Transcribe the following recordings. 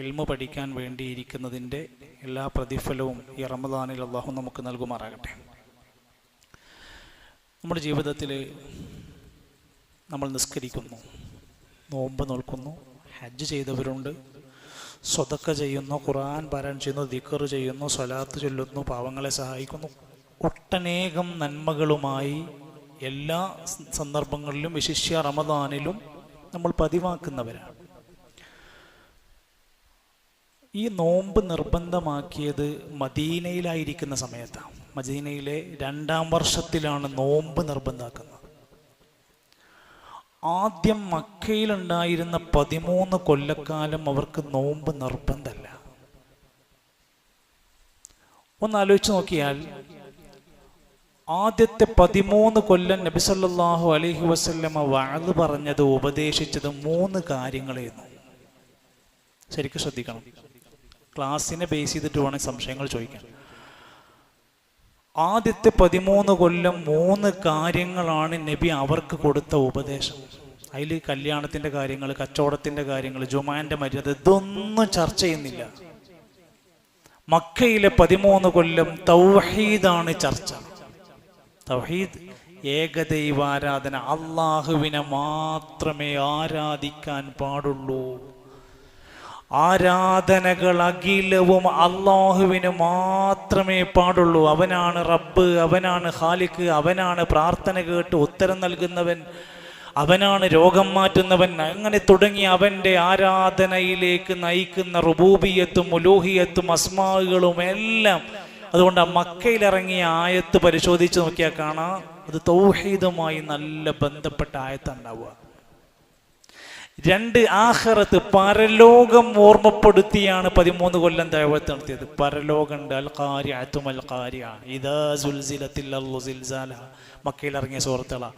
ഇൽമ പഠിക്കാൻ വേണ്ടിയിരിക്കുന്നതിന്റെ എല്ലാ പ്രതിഫലവും ഈ റമദാനിൽ അള്ളാഹു നമുക്ക് നൽകുമാറാകട്ടെ. നമ്മുടെ ജീവിതത്തിൽ നമ്മൾ നിസ്കരിക്കുന്നു നോമ്പ് നോൽക്കുന്നു ഹജ്ജ് ചെയ്തവരുണ്ട് സ്വതക്ക ചെയ്യുന്നു ഖുർആൻ പാരായണം ചെയ്യുന്നു ദിക്കർ ചെയ്യുന്നു സ്വലാത്ത് ചൊല്ലുന്നു പാവങ്ങളെ സഹായിക്കുന്നു. ഒട്ടനേകം നന്മകളുമായി എല്ലാ സന്ദർഭങ്ങളിലും വിശിഷ്യ റമദാനിലും നമ്മൾ പതിവാക്കുന്നവരാണ്. ഈ നോമ്പ് നിർബന്ധമാക്കിയത് മദീനയിലായിരിക്കുന്ന സമയത്താണ് മദീനയിലെ രണ്ടാം വർഷത്തിലാണ് നോമ്പ് നിർബന്ധമാക്കുന്നത്. ആദ്യം മക്കയിലുണ്ടായിരുന്ന പതിമൂന്ന് കൊല്ലക്കാലം അവർക്ക് നോമ്പ് നിർബന്ധമല്ല. ഒന്ന് ആലോചിച്ച് നോക്കിയാൽ ആദ്യത്തെ പതിമൂന്ന് കൊല്ലം നബിസല്ലാഹു അലഹി വസ്ല്ലമ്മ വസല്ലമ വാഴ് പറഞ്ഞത് ഉപദേശിച്ചത് മൂന്ന് കാര്യങ്ങളായിരുന്നു ശരിക്കും ശ്രദ്ധിക്കണം. ക്ലാസ്സിനെ ബേസ് ചെയ്തിട്ട് വേണം സംശയങ്ങൾ ചോദിക്കാൻ. ആദ്യത്തെ പതിമൂന്ന് കൊല്ലം മൂന്ന് കാര്യങ്ങളാണ് നബി അവർക്ക് കൊടുത്ത ഉപദേശം. അതിൽ കല്യാണത്തിന്റെ കാര്യങ്ങൾ കച്ചവടത്തിന്റെ കാര്യങ്ങൾ ജുമാന്റെ മര്യാദ ഇതൊന്നും ചർച്ച ചെയ്യുന്നില്ല. മക്കയിലെ പതിമൂന്ന് കൊല്ലം തൗഹീദാണ് ചർച്ച. തൗഹീദ് ഏകദൈവാരാധന അള്ളാഹുവിനെ മാത്രമേ ആരാധിക്കാൻ പാടുള്ളൂ. ആരാധനകൾ അഖിലവും അള്ളാഹുവിന് മാത്രമേ പാടുള്ളൂ. അവനാണ് റബ്ബ് അവനാണ് ഖാലിക്ക് അവനാണ് പ്രാർത്ഥന കേട്ട് ഉത്തരം നൽകുന്നവൻ അവനാണ് രോഗം മാറ്റുന്നവൻ. അങ്ങനെ തുടങ്ങി അവന്റെ ആരാധനയിലേക്ക് നയിക്കുന്ന റുബൂബിയത്തും ഉലൂഹിയത്തും അസ്മാകളും എല്ലാം. അതുകൊണ്ട് ആ മക്കയിലിറങ്ങിയ ആയത്ത് പരിശോധിച്ച് നോക്കിയാൽ കാണാം. അത് തൗഹീദുമായി നല്ല ബന്ധപ്പെട്ട ആയത്തുണ്ടാവുക രണ്ട് ആഹ്റത്ത് പരലോകം ഓർമ്മപ്പെടുത്തിയാണ് പതിമൂന്ന് കൊല്ലം ദൈവത്ത് നടത്തിയത് പരലോകണ്ട് അൽ മക്കയിൽ ഇറങ്ങിയ സുഹൃത്തുക്കള.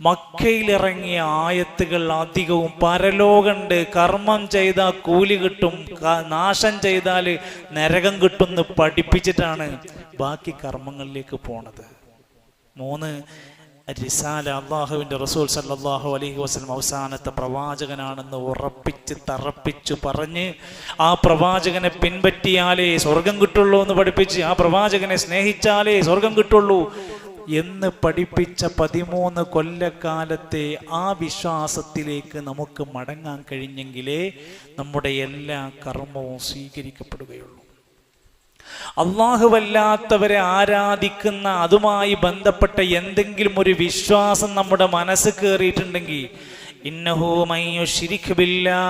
മക്കയിലിറങ്ങിയ ആയത്തുകൾ അധികവും പരലോകണ്ട് കർമ്മം ചെയ്താൽ കൂലി കിട്ടും. നാശം ചെയ്താൽ നരകം കിട്ടുമെന്ന് പഠിപ്പിച്ചിട്ടാണ് ബാക്കി കർമ്മങ്ങളിലേക്ക് പോണത്. മൂന്ന് റിസാല അള്ളാഹുവിന്റെ റസൂൽ സല്ലാഹു അലൈഹി വസ്ലം അവസാനത്തെ പ്രവാചകനാണെന്ന് ഉറപ്പിച്ച് തറപ്പിച്ചു പറഞ്ഞ് ആ പ്രവാചകനെ പിൻപറ്റിയാലേ സ്വർഗം കിട്ടുള്ളൂ എന്ന് പഠിപ്പിച്ച് ആ പ്രവാചകനെ സ്നേഹിച്ചാലേ സ്വർഗം കിട്ടുള്ളൂ എന്ന് പഠിപ്പിച്ച പതിമൂന്ന് കൊല്ലക്കാലത്തെ ആ വിശ്വാസത്തിലേക്ക് നമുക്ക് മടങ്ങാൻ കഴിഞ്ഞെങ്കിലേ നമ്മുടെ എല്ലാ കർമ്മവും സ്വീകരിക്കപ്പെടുകയുള്ളൂ. അള്ളാഹുവല്ലാത്തവരെ ആരാധിക്കുന്ന അതുമായി ബന്ധപ്പെട്ട എന്തെങ്കിലും ഒരു വിശ്വാസം നമ്മുടെ മനസ്സ് കയറിയിട്ടുണ്ടെങ്കിൽ ഇന്നഹു മയ്യു ബില്ലാ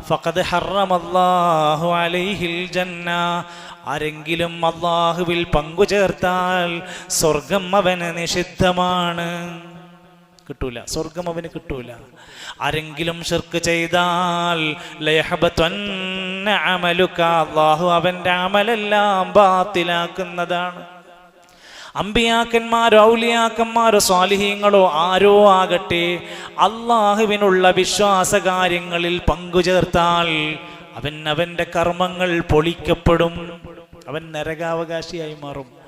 ഫഖദ് ഹറമല്ലാഹു അലൈഹിൽ ജന്ന. ആരെങ്കിലും അള്ളാഹുവിൽ പങ്കു ചേർത്താൽ സ്വർഗം അവന് നിഷിദ്ധമാണ്. കിട്ടൂല. സ്വർഗം അവന് കിട്ടൂല. ആരെങ്കിലും ഷിർക്ക് ചെയ്താൽ അള്ളാഹു അവന്റെ അമലെല്ലാം ബാത്തിലാക്കുന്നതാണ്. അമ്പിയാക്കന്മാരോ ഔലിയാക്കന്മാരോ സ്വാലിഹീങ്ങളോ ആരോ ആകട്ടെ അള്ളാഹുവിനുള്ള വിശ്വാസ കാര്യങ്ങളിൽ പങ്കുചേർത്താൽ അവൻ അവന്റെ കർമ്മങ്ങൾ പൊളിക്കപ്പെടും. അവൻ നരകാവകാശിയായി മാറും.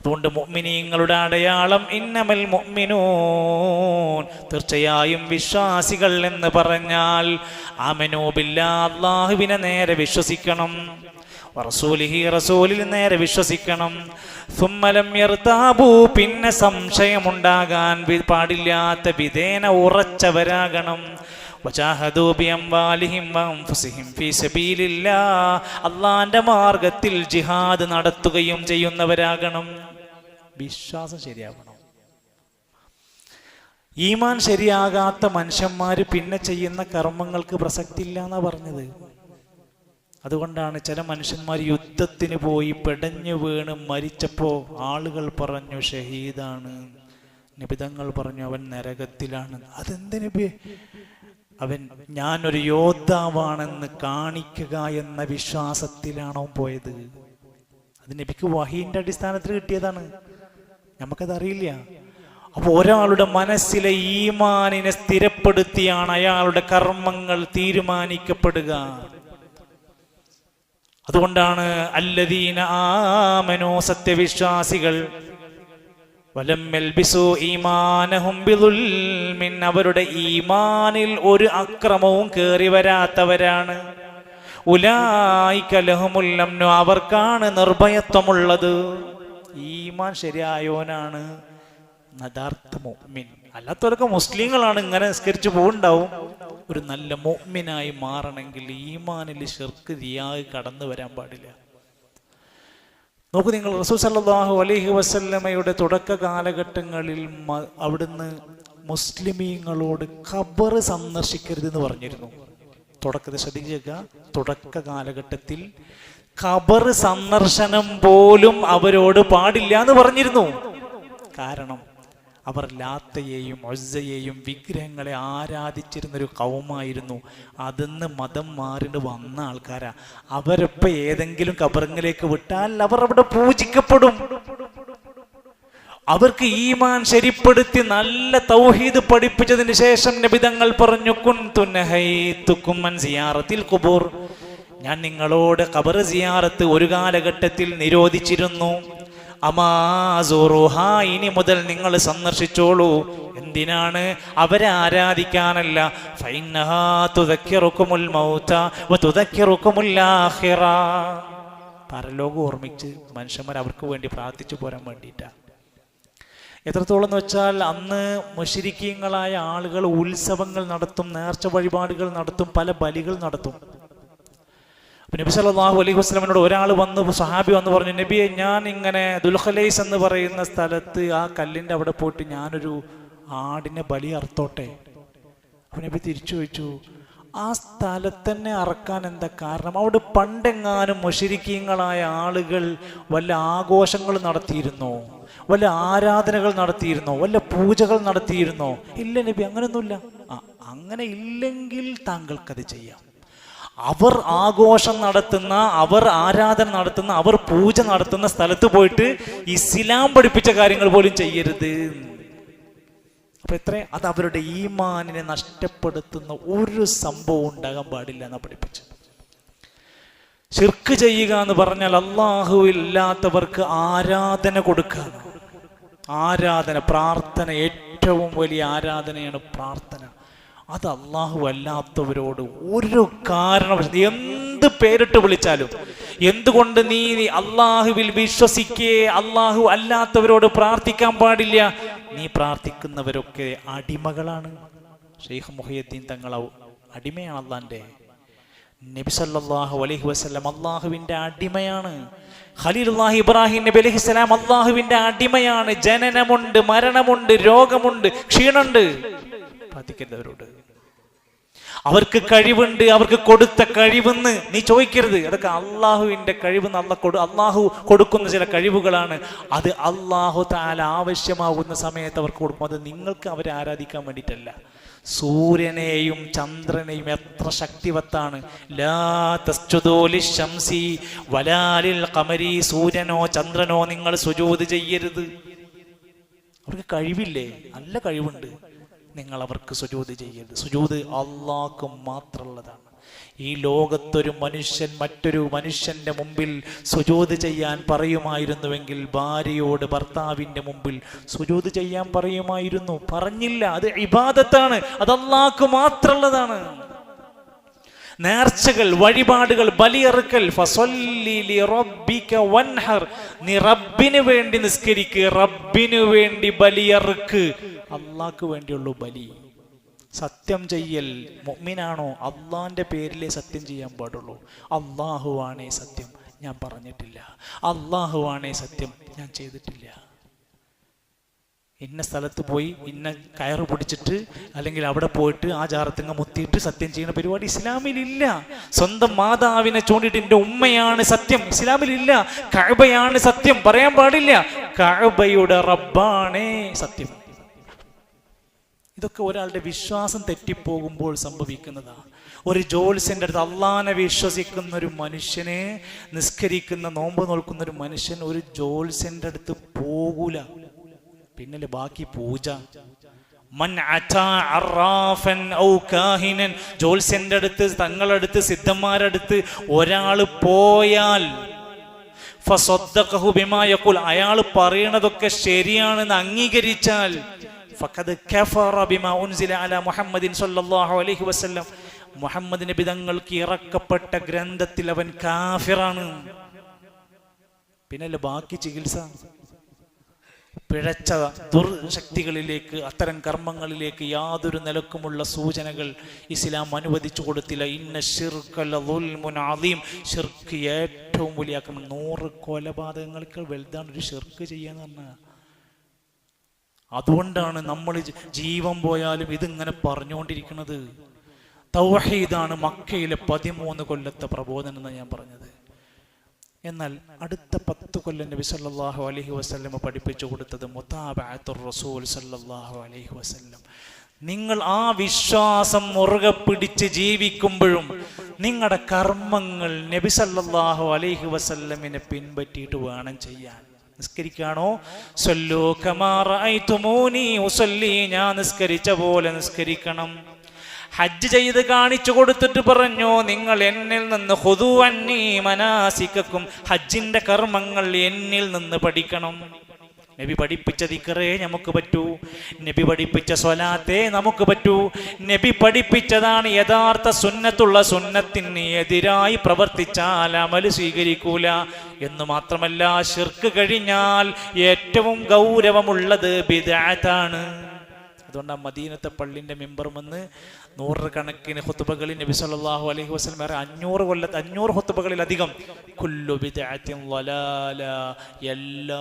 അതുകൊണ്ട് മുഅ്മിനീങ്ങളുടെ അടയാളം ഇന്നമൽ മുഅ്മിനൂൻ. തീർച്ചയായും വിശ്വാസികൾ എന്ന് പറഞ്ഞാൽ ആമനോബില്ല അള്ളാഹുവിനെ നേരെ വിശ്വസിക്കണം. റസൂലിഹി നേരെ വിശ്വസിക്കണം. സുമ്മലം യർത്താബു പിന്നെ സംശയമുണ്ടാകാൻ പാടില്ലാത്ത വിധേന ഉറച്ചവരാകണം. അള്ളാന്റെ മാർഗത്തിൽ ജിഹാദ് നടത്തുകയും ചെയ്യുന്നവരാകണം. വിശ്വാസം ശരിയാവണം. ഈമാൻ ശരിയാകാത്ത മനുഷ്യന്മാർ പിന്നെ ചെയ്യുന്ന കർമ്മങ്ങൾക്ക് പ്രസക്തി ഇല്ല എന്നാ പറഞ്ഞത്. അതുകൊണ്ടാണ് ചില മനുഷ്യന്മാർ യുദ്ധത്തിന് പോയി പെടഞ്ഞു വീണ് മരിച്ചപ്പോ ആളുകൾ പറഞ്ഞു ഷഹീദാണ്. നിബിതങ്ങൾ പറഞ്ഞു അവൻ നരകത്തിലാണ്. അതെന്തിനു അവൻ ഞാനൊരു യോദ്ധാവാണെന്ന് കാണിക്കുക എന്ന വിശ്വാസത്തിലാണോ പോയത്? അത് നബിക്ക് വഹീന്റെ അടിസ്ഥാനത്തിൽ കിട്ടിയതാണ്. നമുക്കതറിയില്ല. അപ്പോൾ ഒരാളുടെ മനസ്സിലെ ഈമാനിനെ സ്ഥിരപ്പെടുത്തിയാണ് അയാളുടെ കർമ്മങ്ങൾ തീരുമാനിക്കപ്പെടുക. അതുകൊണ്ടാണ് അല്ലദീന ആമനോ സത്യവിശ്വാസികൾ അവരുടെ ഈമാനിൽ ഒരു അക്രമവും കയറി വരാത്തവരാണ്. ഉലായി ലഹുമുൽ അംനു അവർക്കാണ് നിർഭയത്വമുള്ളത്. ഈമാൻ ശരിയായോനാണ് യഥാർത്ഥ മുഅ്മിൻ. അല്ലാത്തവരൊക്കെ മുസ്ലിങ്ങളാണ് ഇങ്ങനെ നിസ്കരിച്ചു പോകുന്നുണ്ടാവും ഒരു നല്ല മുഅ്മിനായി മാറണമെങ്കിൽ ഈമാനിൽ ഷിർക്ക് റിയായി കടന്നു വരാൻ പാടില്ല. നോക്കൂ നിങ്ങൾ റസൂൽ സല്ലാഹു അലഹി വസല്ലമയുടെ തുടക്ക കാലഘട്ടങ്ങളിൽ അവിടുന്ന് മുസ്ലിമീങ്ങളോട് ഖബർ സന്ദർശിക്കരുതെന്ന് പറഞ്ഞിരുന്നു. തുടക്കത്തിൽ ശ്രദ്ധിക്കുക തുടക്ക കാലഘട്ടത്തിൽ ഖബർ സന്ദർശനം പോലും അവരോട് പാടില്ല എന്ന് പറഞ്ഞിരുന്നു. കാരണം അവർ ലാത്തയെയും ഒസ്സയെയും വിഗ്രഹങ്ങളെ ആരാധിച്ചിരുന്നൊരു കൗമായിരുന്നു. അതിന്ന് മതം മാറിന് വന്ന ആൾക്കാരാ. അവരിപ്പോ ഏതെങ്കിലും കബറിങ്ങിലേക്ക് വിട്ടാൽ അവർ അവിടെ പൂജിക്കപ്പെടും. അവർക്ക് ഈമാൻ ശരിപ്പെടുത്തി നല്ല തൗഹീദ് പഠിപ്പിച്ചതിന് ശേഷം നബിതങ്ങൾ പറഞ്ഞു കുൻ തുന്നഹൈ തുക്കുമ്മൻ സിയാറത്തിൽ കുബൂർ ഞാൻ നിങ്ങളോട് കബർ സിയാറത്ത് ഒരു കാലഘട്ടത്തിൽ നിരോധിച്ചിരുന്നു. അമാസുറുഹ ഇനി മുതൽ നിങ്ങൾ സന്ദർശിച്ചോളൂ. എന്തിനാണ്? അവരെ ആരാധിക്കാനല്ല. പരലോകം ഓർമ്മിച്ച് മനുഷ്യന്മാർ അവർക്ക് വേണ്ടി പ്രാർത്ഥിച്ചു പോരാൻ വേണ്ടിയിട്ടാണ് എത്രത്തോളം എന്ന് വെച്ചാൽ അന്ന് മുഷിരിക്കീങ്ങളായ ആളുകൾ ഉത്സവങ്ങൾ നടത്തും നേർച്ച വഴിപാടുകൾ നടത്തും പല ബലികൾ നടത്തും. നബി സല്ലാഹു അലൈഹി വസ്ലമിനോട് ഒരാൾ വന്ന് സഹാബി വന്ന് പറഞ്ഞു നബിയെ ഞാൻ ഇങ്ങനെ ദുൽഖലൈസ് എന്ന് പറയുന്ന സ്ഥലത്ത് ആ കല്ലിന്റെ അവിടെ പോയിട്ട് ഞാനൊരു ആടിനെ ബലി അറുത്തോട്ടെ? അപ്പം നബി തിരിച്ചു ചോദിച്ചു ആ സ്ഥലത്തന്നെ അറക്കാൻ എന്താ കാരണം? അവിടെ പണ്ടെങ്ങാനും മുഷരിക്കീങ്ങളായ ആളുകൾ വല്ല ആഘോഷങ്ങൾ നടത്തിയിരുന്നോ? വല്ല ആരാധനകൾ നടത്തിയിരുന്നോ? വല്ല പൂജകൾ നടത്തിയിരുന്നോ? ഇല്ല നബി അങ്ങനെയൊന്നുമില്ല അങ്ങനെ ഇല്ലെങ്കിൽ താങ്കൾക്കത് ചെയ്യാം. അവർ ആഘോഷം നടത്തുന്ന അവർ ആരാധന നടത്തുന്ന അവർ പൂജ നടത്തുന്ന സ്ഥലത്ത് പോയിട്ട് ഇസ്ലാം പഠിപ്പിച്ച കാര്യങ്ങൾ പോലും ചെയ്യരുത്. അപ്പൊ എത്ര അത് അവരുടെ ഈമാനിനെ നഷ്ടപ്പെടുത്തുന്ന ഒരു സംഭവം ഉണ്ടാകാൻ പാടില്ല എന്നാ പഠിപ്പിച്ചു ഷിർക്ക് ചെയ്യുക എന്ന് പറഞ്ഞാൽ അള്ളാഹു ഇല്ലാത്തവർക്ക് ആരാധന കൊടുക്കുക. ആരാധന പ്രാർത്ഥന ഏറ്റവും വലിയ ആരാധനയാണ് പ്രാർത്ഥന. അത് അള്ളാഹു അല്ലാത്തവരോട് ഒരു കാരണം എന്ത് പേരിട്ട് വിളിച്ചാലും എന്തുകൊണ്ട് നീ അള്ളാഹുവിൽ വിശ്വസിക്കേ അള്ളാഹു അല്ലാത്തവരോട് പ്രാർത്ഥിക്കാൻ പാടില്ല. നീ പ്രാർത്ഥിക്കുന്നവരൊക്കെ അടിമകളാണ്. ഷെയ്ഖ് മുഹയ്യദ്ദീൻ തങ്ങൾ അടിമയാണ് അള്ളാന്റെ. നബി സല്ലല്ലാഹു അലൈഹി വസല്ലം അള്ളാഹുവിന്റെ അടിമയാണ്. ഖലീലുല്ലാഹി ഇബ്രാഹിം നബി അലൈഹി സ്വലാം അള്ളാഹുവിന്റെ അടിമയാണ്. ജനനമുണ്ട് മരണമുണ്ട് രോഗമുണ്ട് ക്ഷീണമുണ്ട്. പ്രാർത്ഥിക്കുന്നവരോട് അവർക്ക് കഴിവുണ്ട് അവർക്ക് കൊടുത്ത കഴിവെന്ന് നീ ചോദിക്കരുത്. അതൊക്കെ അള്ളാഹുവിന്റെ കഴിവ് നല്ല കൊടു അള്ളാഹു കൊടുക്കുന്ന ചില കഴിവുകളാണ്. അത് അള്ളാഹു താല ആവശ്യമാകുന്ന സമയത്ത് അവർക്ക് കൊടുക്കും. അത് നിങ്ങൾക്ക് അവരെ ആരാധിക്കാൻ വേണ്ടിയിട്ടല്ല. സൂര്യനെയും ചന്ദ്രനെയും എത്ര ശക്തിവത്താണ്. വലാലിൽ ഖമരി. സൂര്യനോ ചന്ദ്രനോ നിങ്ങൾ സുജോത് ചെയ്യരുത്. അവർക്ക് കഴിവില്ലേ? നല്ല കഴിവുണ്ട്. നിങ്ങൾ അവർക്ക് സുജൂത് ചെയ്യരുത്. സുജൂത് അള്ളാഹ്ക്ക് മാത്രമുള്ളതാണ്. ഈ ലോകത്തൊരു മനുഷ്യൻ മറ്റൊരു മനുഷ്യന്റെ മുമ്പിൽ സുജൂത് ചെയ്യാൻ പറയുമായിരുന്നുവെങ്കിൽ ഭാര്യയോട് ഭർത്താവിന്റെ മുമ്പിൽ സുജൂത് ചെയ്യാൻ പറയുമായിരുന്നു. പറഞ്ഞില്ല അത് ഇബാദത്താണ് അത് മാത്രമുള്ളതാണ്. നേർച്ചകൾ വഴിപാടുകൾ ബലിയറുക്കൽ. നീ റബ്ബിന് വേണ്ടി നിസ്കരിക്ക് റബ്ബിന് വേണ്ടി ബലിയറുക്ക്. അള്ളാക്ക് വേണ്ടിയുള്ളൂ ബലി. സത്യം ചെയ്യൽ മൊമ്മിനാണോ അള്ളാന്റെ പേരിലേ സത്യം ചെയ്യാൻ പാടുള്ളൂ. അള്ളാഹുവാണേ സത്യം. ഞാൻ പറഞ്ഞിട്ടില്ല. അള്ളാഹുവാണേ സത്യം. ഞാൻ ചെയ്തിട്ടില്ല. ഇന്ന സ്ഥലത്ത് പോയി ഇന്ന കയറ് പിടിച്ചിട്ട് അല്ലെങ്കിൽ അവിടെ പോയിട്ട് ആ ജാറത്തിങ്ങ മുത്തിയിട്ട് സത്യം ചെയ്യുന്ന പരിപാടി ഇസ്ലാമിലില്ല. സ്വന്തം മാതാവിനെ ചൂണ്ടിട്ട് എന്റെ ഉമ്മയാണ് സത്യം. ഇസ്ലാമിലില്ല. കഴബയാണ് സത്യം. പറയാൻ പാടില്ല. കഴബയുടെ റബ്ബാണേ സത്യം. ഇതൊക്കെ ഒരാളുടെ വിശ്വാസം തെറ്റിപ്പോകുമ്പോൾ സംഭവിക്കുന്നതാണ് ഒരു ജോത്സ്യന്റെ അടുത്ത് അള്ളാനെ വിശ്വസിക്കുന്ന ഒരു മനുഷ്യനെ നിസ്കരിക്കുന്ന നോമ്പ് നോൽക്കുന്ന ഒരു മനുഷ്യൻ ഒരു ജോത്സ്യന്റെ അടുത്ത് പോകൂല. പിന്നല്ലേ ബാക്കി പൂജ. ജോത്സ്യന്റെ അടുത്ത് തങ്ങളടുത്ത് സിദ്ധന്മാരടുത്ത് ഒരാൾ പോയാൽ അയാൾ പറയണതൊക്കെ ശരിയാണെന്ന് അംഗീകരിച്ചാൽ ഫഖദ് കഫറ ബിമാ ഉൻസില മുഹമ്മദിൻ സല്ലല്ലാഹു അലൈഹി വസല്ലം. മുഹമ്മദ് നബി തങ്ങൾക്ക് ഇറക്കപ്പെട്ട ഗ്രന്ഥത്തിൽ അവൻ കാഫിറാണ്. പിന്നല്ലേ ബാക്കി ചികിത്സ. പിഴച്ച ദുർശക്തികളിലേക്ക് അത്തരം കർമ്മങ്ങളിലേക്ക് യാതൊരു നിലക്കുമുള്ള സൂചനകൾ ഇസ്ലാം അനുവദിച്ചു കൊടുത്തില്ല. ഇന്ന ഷിർക്കലീം ഷിർക്ക് ഏറ്റവും വലിയ ആക്രമണം. നൂറ് കൊലപാതകങ്ങൾക്ക് വലുതാണ് ഒരു ഷിർക്ക് ചെയ്യാന്ന് പറഞ്ഞാൽ അതുകൊണ്ടാണ് നമ്മൾ ജീവൻ പോയാലും ഇതിങ്ങനെ പറഞ്ഞുകൊണ്ടിരിക്കുന്നത്. തൗഹീദാണ് മക്കയിലെ പതിമൂന്ന് കൊല്ലത്തെ പ്രബോധനം എന്ന് ഞാൻ പറഞ്ഞത്. എന്നാൽ അടുത്ത പത്ത് കൊല്ലം നബി സല്ലാഹു അലഹി വസല്ലമ പഠിപ്പിച്ചു കൊടുത്തത് മുതാബഅത്തുർ റസൂൽ സല്ലല്ലാഹു അലൈഹി വസല്ലം. നിങ്ങൾ ആ വിശ്വാസം മുറുകെ പിടിച്ച് ജീവിക്കുമ്പോഴും നിങ്ങളുടെ കർമ്മങ്ങൾ നബി സല്ലാഹു അലൈഹി വസല്ലമിനെ പിൻപറ്റിയിട്ട് വേണം ചെയ്യാൻ. നിസ്കരിക്കാണോ? സല്ലു കമാ റഅയ്തുമൂനി ഞാൻ നിസ്കരിച്ച പോലെ നിസ്കരിക്കണം. ഹജ്ജ് ചെയ്ത് കാണിച്ചു കൊടുത്തിട്ട് പറഞ്ഞു നിങ്ങൾ എന്നിൽ നിന്ന് ഹുദു അന്നീ മനാസിക്കും ഹജ്ജിന്റെ കർമ്മങ്ങൾ എന്നിൽ നിന്ന് പഠിക്കണം. നബി പഠിപ്പിച്ച ദിക്കറേ നമുക്ക് പറ്റൂ നബി പഠിപ്പിച്ച സ്വലാത്തേ നമുക്ക് പറ്റൂ. നബി പഠിപ്പിച്ചതാണ് യഥാർത്ഥ സുന്നത്തുള്ള സുന്നത്തിന് എതിരായി പ്രവർത്തിച്ചാൽ അമൽ സ്വീകരിക്കൂല. എന്ന് മാത്രമല്ല ഷിർക്ക് കഴിഞ്ഞാൽ ഏറ്റവും ഗൗരവമുള്ളത് ബിദാത്താണ് അതുകൊണ്ട് ആ മദീനത്തെ പള്ളിന്റെ മെമ്പർ വന്ന് നൂറുകണക്കിന് ഹുത്തുബകളിൽ നബി സല്ലാഹു അലൈഹി വസ്ലം വേറെ അഞ്ഞൂറ് കൊല്ലത്ത് അഞ്ഞൂറ് ഹുത്തുബകളിലധികം കുല്ലു എല്ലാ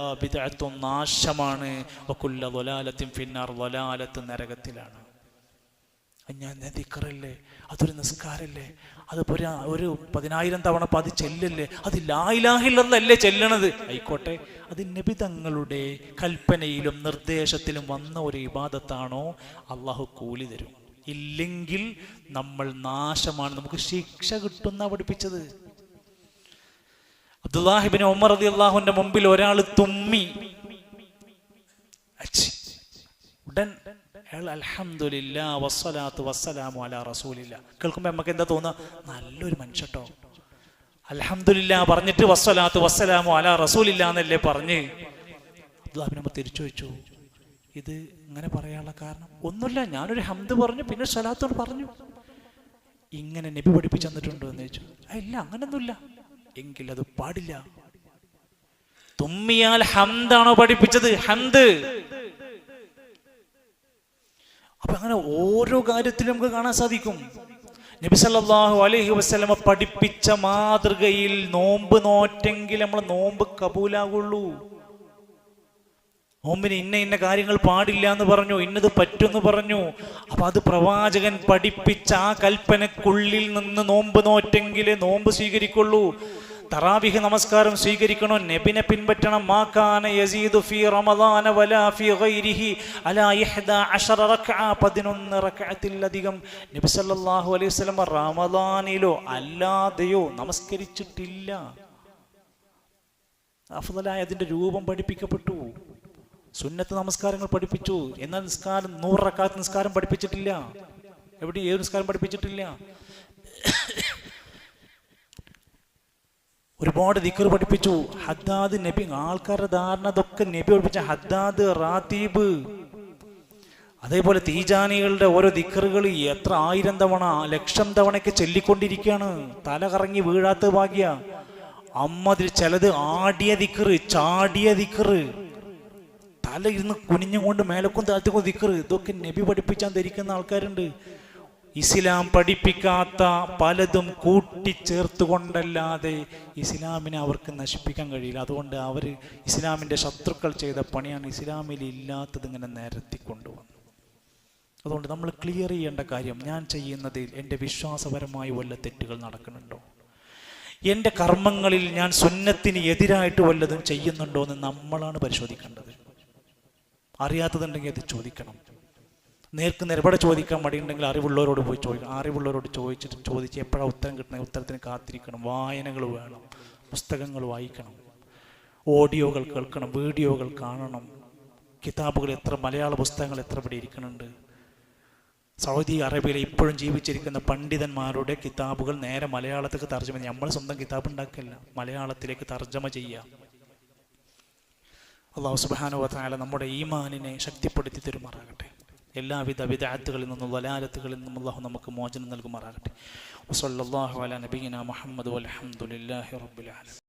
നാശമാണ്. വകുല്ല വലാലത്തിൻ ഫിന്നാർ നരകത്തിലാണ്. ഞാൻ ദിക്കറല്ലേ അതൊരു നിസ്കാരല്ലേ? അത് ഒരു പതിനായിരം തവണ അപ്പൊ അത് ചെല്ലല്ലേ? അത് ലായിലാഹില്ലെന്നല്ലേ ചെല്ലണത്? ആയിക്കോട്ടെ. അത് നബിതങ്ങളുടെ കൽപ്പനയിലും നിർദ്ദേശത്തിലും വന്ന ഒരു ഇബാദത്താണോ? അള്ളാഹു കൂലി തരും. ഇല്ലെങ്കിൽ നമ്മൾ നാശമാണ്. നമുക്ക് ശിക്ഷ കിട്ടുന്ന പഠിപ്പിച്ചത്. അബ്ദുല്ലാഹിബിൻ ഉമർ അതി അള്ളാഹുവിന്റെ മുമ്പിൽ ഒരാൾ തുമ്മി. ഉടൻ അയാൾ അൽഹംദുലില്ലാ വസ്സലാത്തു വസ്സലാമു അലാ റസൂലില്ല. കേൾക്കുമ്പോൾ നമുക്ക് എന്താ തോന്നുക നല്ലൊരു മനുഷ്യട്ടോ. അൽഹംദുലില്ലാ പറഞ്ഞിട്ട് വസ്സലാത്ത് വസ്സലാമു അല റസൂലില്ല എന്നല്ലേ പറഞ്ഞ് അബ്ദുല്ലാഹിബിൻ തിരിച്ചു വെച്ചു ഇത് ഇങ്ങനെ പറയാനുള്ള കാരണം ഒന്നുമില്ല. ഞാനൊരു ഹംദ് പറഞ്ഞു പിന്നെ സലാത്തോട് പറഞ്ഞു. ഇങ്ങനെ നബി പഠിപ്പിച്ചു തന്നിട്ടുണ്ടോ എന്ന് ചോദിച്ചു. ഇല്ല അങ്ങനൊന്നുമില്ല. എങ്കിൽ അത് പാടില്ല. തുമ്മിയാൽ ഹംദാണോ പഠിപ്പിച്ചത്? ഹംദ്. അപ്പൊ അങ്ങനെ ഓരോ കാര്യത്തിലും നമുക്ക് കാണാൻ സാധിക്കും. നബി സല്ലല്ലാഹു അലൈഹി വസല്ലമ പഠിപ്പിച്ച മാതൃകയിൽ നോമ്പ് നോറ്റെങ്കിൽ നമ്മൾ നോമ്പ് കബൂലാകുള്ളൂ. നോമ്പിന് ഇന്ന ഇന്ന കാര്യങ്ങൾ പാടില്ല എന്ന് പറഞ്ഞു ഇന്നത് പറ്റുമെന്ന് പറഞ്ഞു. അപ്പൊ അത് പ്രവാചകൻ പഠിപ്പിച്ച ആ കൽപ്പനക്കുള്ളിൽ നിന്ന് നോമ്പ് നോറ്റെങ്കിലേ നോമ്പ് സ്വീകരിക്കുള്ളൂ. തറാവിഹ് നമസ്കാരം സ്വീകരിക്കണോ? നബിനെ പിൻപറ്റണം. മാക്കാന യസീദു ഫി റമദാന വലാ ഫി ഗൈരിഹി. അലാ ഇഹ്ദ അശറ റക്അ 11 റക്അത്തിലധികം നബി സല്ലല്ലാഹു അലൈഹി വസല്ലം റമദാനിലോ അല്ലാതെയോ നമസ്കരിച്ചിട്ടില്ല. അഫ്ദലായ അതിന്റെ രൂപം പഠിപ്പിക്കപ്പെട്ടു. സുന്നത്ത് നമസ്കാരങ്ങൾ പഠിപ്പിച്ചു. എന്നാൽ നിസ്കാരം നൂറ് റക്കാത്ത് നിസ്കാരം പഠിപ്പിച്ചിട്ടില്ല. എവിടെ ഏത് നിസ്കാരം പഠിപ്പിച്ചിട്ടില്ല? ഒരുപാട് ദിക്കർ പഠിപ്പിച്ചു. ഹദ്ദാദ് നബി ആൾക്കാരുടെ ധാരണ അതൊക്കെ നബി പഠിപ്പിച്ച ഹദ്ദാദ് റാത്തീബ്. അതേപോലെ തീജാനികളുടെ ഓരോ ദിക്കറുകൾ എത്ര ആയിരം തവണ ലക്ഷം തവണയൊക്കെ ചൊല്ലിക്കൊണ്ടിരിക്കുകയാണ്. തല കറങ്ങി വീഴാത്ത ഭാഗ്യ. അമ്മതിൽ ചിലത് ആടിയ ദിക്കറ് ചാടിയ ദിക്കറ്. തല ഇരുന്ന് കുനിഞ്ഞുകൊണ്ട് മേലക്കും താഴ്ത്തിക്കൊണ്ട് ദിക്കറ്. ഇതൊക്കെ നബി പഠിപ്പിച്ചാൻ ധരിക്കുന്ന ആൾക്കാരുണ്ട്. ഇസ്ലാം പഠിപ്പിക്കാത്ത പലതും കൂട്ടിച്ചേർത്ത് കൊണ്ടല്ലാതെ ഇസ്ലാമിനെ അവർക്ക് നശിപ്പിക്കാൻ കഴിയില്ല. അതുകൊണ്ട് അവർ ഇസ്ലാമിന്റെ ശത്രുക്കൾ ചെയ്ത പണിയാണ് ഇസ്ലാമിൽ ഇല്ലാത്തത് ഇങ്ങനെ നിരത്തി കൊണ്ടുവന്നത്. അതുകൊണ്ട് നമ്മൾ ക്ലിയർ ചെയ്യേണ്ട കാര്യം ഞാൻ ചെയ്യുന്നതിൽ എന്റെ വിശ്വാസപരമായി വല്ല തെറ്റുകൾ നടക്കുന്നുണ്ടോ? എന്റെ കർമ്മങ്ങളിൽ ഞാൻ സുന്നത്തിന് എതിരായിട്ട് വല്ലതും ചെയ്യുന്നുണ്ടോ എന്ന് നമ്മളാണ് പരിശോധിക്കേണ്ടത്. അറിയാത്തതുണ്ടെങ്കിൽ അത് ചോദിക്കണം. നേർക്ക് നിലപടെ ചോദിക്കാൻ മടിയുണ്ടെങ്കിൽ അറിവുള്ളവരോട് പോയി ചോദിക്കണം. അറിവുള്ളവരോട് ചോദിച്ചിട്ട് ചോദിച്ച് എപ്പോഴാണ് ഉത്തരം കിട്ടണേ ഉത്തരത്തിന് കാത്തിരിക്കണം. വായനകൾ വേണം. പുസ്തകങ്ങൾ വായിക്കണം. ഓഡിയോകൾ കേൾക്കണം. വീഡിയോകൾ കാണണം. കിതാബുകൾ എത്ര മലയാള പുസ്തകങ്ങൾ എത്ര ഇവിടെ ഇരിക്കുന്നുണ്ട്? സൗദി അറേബ്യയിൽ ഇപ്പോഴും ജീവിച്ചിരിക്കുന്ന പണ്ഡിതന്മാരുടെ കിതാബുകൾ നേരെ മലയാളത്തിലേക്ക് തർജമ നമ്മൾ സ്വന്തം കിതാബ് ഉണ്ടാക്കില്ല. മലയാളത്തിലേക്ക് തർജമ ചെയ്യാം. അള്ളാഹു സുബാനുവത്തായ നമ്മുടെ ഈമാനിനെ ശക്തിപ്പെടുത്തി തരുമാറാകട്ടെ. എല്ലാവിധ വിദാത്തുകളിൽ നിന്നും വലാലത്തുകളിൽ നിന്നും അള്ളാഹു നമുക്ക് മോചനം നൽകുമാറാകട്ടെ. വസല്ലല്ലാഹു അല നബീന മുഹമ്മദ് റബ്ബിൽ ആലമീൻ.